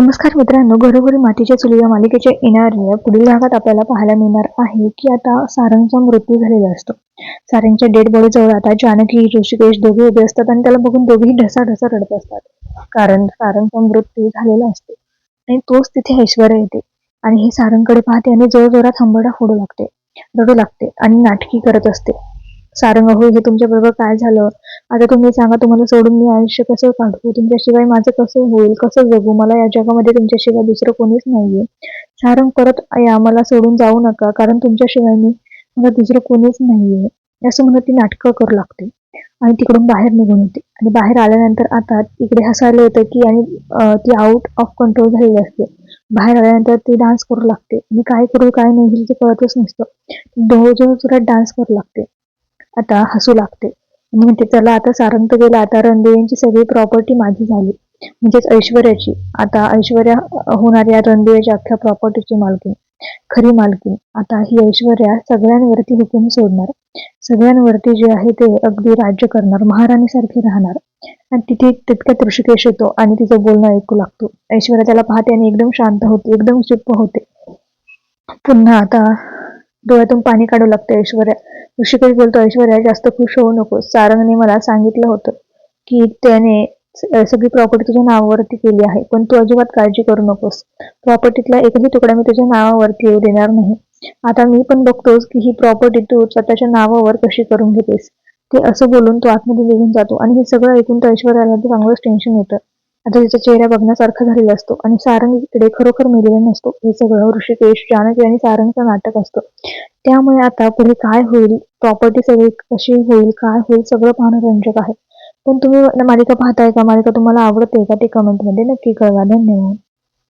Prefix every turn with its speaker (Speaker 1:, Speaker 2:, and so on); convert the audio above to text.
Speaker 1: नमस्कार मित्रांनो घरोघरी मातीच्या चुली या मालिकेच्या येणाऱ्या पुढील भागात आपल्याला पाहायला मिळणार आहे की आता सारंगचा मृत्यू झालेला असतो. सारंगच्या डेड बॉडी जवळ आता जानकी ऋषिकेश दोघे उभे असतात आणि त्याला बघून दोघेही ढसा ढसा रडत असतात. कारण सारंगचा मृत्यू झालेला असतो. आणि तोच तिथे ऐश्वर्या येते. आणि हे सारंगकडे पाहते आणि जोरजोरात हंबडा फोडू लागते रडू लागते आणि नाटकी करत असते. सारंग हो हे तुमच्या बरोबर काय झालं? आता तुम्ही सांगा तुम्हाला सोडून मी आयुष्य कसं काढू? तुमच्याशिवाय माझं कसं होईल? कसं जगू? मला या जगामध्ये तुमच्याशिवाय दुसरं कोणीच नाहीये. सारंग परत या मला सोडून जाऊ नका कारण तुमच्याशिवाय मी मला दुसरं कोणीच नाहीये. असं म्हणत ती नाटकं करू लागते. आणि तिकडून बाहेर निघून येते. आणि बाहेर आल्यानंतर आता इकडे हसायला येतं की आणि ती आउट ऑफ कंट्रोल झालेली असते. बाहेर आल्यानंतर ती डान्स करू लागते. आणि काय करू काय नाही हे कळतच नसतं. ढोळ जोरात डान्स करू लागते. आता हसू लागते. म्हणते चला आता सारंग गेला आता रणदेवींची सगळी प्रॉपर्टी माझी झाली. म्हणजेच ऐश्वर्याची. आता ऐश्वर्या होणाऱ्या रणदेवीच्या अख्ख्या प्रॉपर्टीची मालकी. खरी मालकी. आता ही ऐश्वर्या सगळ्यांवरती हुकूम सोडणार. सगळ्यांवरती जे आहे ते अगदी राज्य करणार महाराणीसारखी राहणार. आणि तिथे तितक्यात ऋषिकेश येतो आणि तिचं बोलणं ऐकू लागतो. ऐश्वर्या त्याला पाहते आणि एकदम शांत होते एकदम चुप्प होते. पुन्हा आता डोळ्यातून पाणी काढू लागतं ऐश्वर्या. ऋषिकेश बोलतो ऐश्वर्या जास्त खुश होऊ नको सारंगने मला सांगितलं होतं की त्याने सगळी प्रॉपर्टी तुझ्या नावावरती केली आहे पण तू अजिबात काळजी करू नकोस. प्रॉपर्टीतला एकही तुकडा मी तुझ्या नावावरती येऊ देणार नाही. आता मी पण बघतोस की ही प्रॉपर्टी तू स्वतःच्या नावावर कशी करून घेतेस. ते असं बोलून तो आतमध्ये निघून जातो आणि हे सगळं ऐकून तर ऐश्वर्याला चांगलंच टेन्शन येतं. आता तिचा चेहरा बघण्यासारखा झालेला असतो आणि सारंग इकडे खरोखर मेलेला नसतो. हे सगळं ऋषिकेश जानकी आणि सारंगचं नाटक असतं. त्यामुळे आता पुढे काय होईल? प्रॉपर्टी सगळी कशी होईल? काय होईल? सगळं पाहणं रंजक आहे. पण तुम्ही मालिका पाहताय का? मालिका तुम्हाला आवडते का? ते कमेंटमध्ये नक्की कळवा. धन्यवाद.